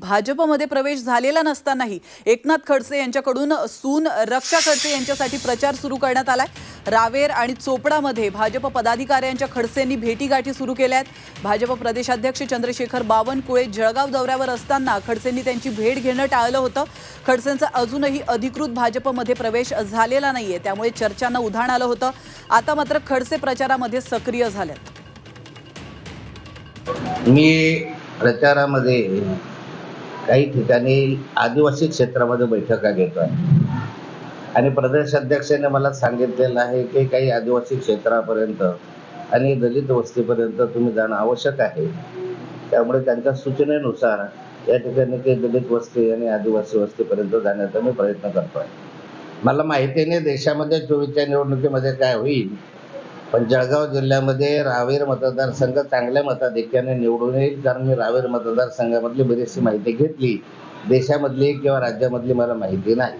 भाजपमध्ये प्रवेश झालेला नसतानाही एकनाथ खडसे यांच्याकडून सून रक्षा खडसे यांच्यासाठी प्रचार सुरू करण्यात आलाय. रावेर आणि चोपडामध्ये भाजप पदाधिकाऱ्यांच्या खडसेंनी भेटीगाठी सुरू केल्या आहेत भाजप प्रदेशाध्यक्ष चंद्रशेखर बावनकुळे जळगाव दौऱ्यावर असताना खडसेंनी त्यांची भेट घेणं टाळलं होतं. खडसेंचा अजूनही अधिकृत भाजपमध्ये प्रवेश झालेला नाहीये त्यामुळे चर्चांना उधाण आलं होतं. आता मात्र खडसे प्रचारामध्ये सक्रिय झाल्यात. मी प्रचारामध्ये काही ठिकाणी आदिवासी क्षेत्रामध्ये बैठका घेतो आहे आणि प्रदेशाध्यक्षाने मला सांगितलेलं आहे की काही आदिवासी क्षेत्रापर्यंत आणि दलित वस्तीपर्यंत तुम्ही जाणं आवश्यक आहे. त्यामुळे त्यांच्या सूचनेनुसार या ठिकाणी काही दलित वस्ती आणि आदिवासी वस्तीपर्यंत जाण्याचा मी प्रयत्न करतो आहे मला माहिती नाही देशामध्ये चोवीसच्या निवडणुकीमध्ये काय होईल. पण जळगाव जिल्ह्यामध्ये रावेर मतदारसंघ चांगल्या मताधिक्याने निवडून येईल. कारण मी रावेर मतदारसंघामधली बरीचशी माहिती घेतली. देशामधली किंवा राज्यामधली मला माहिती नाही.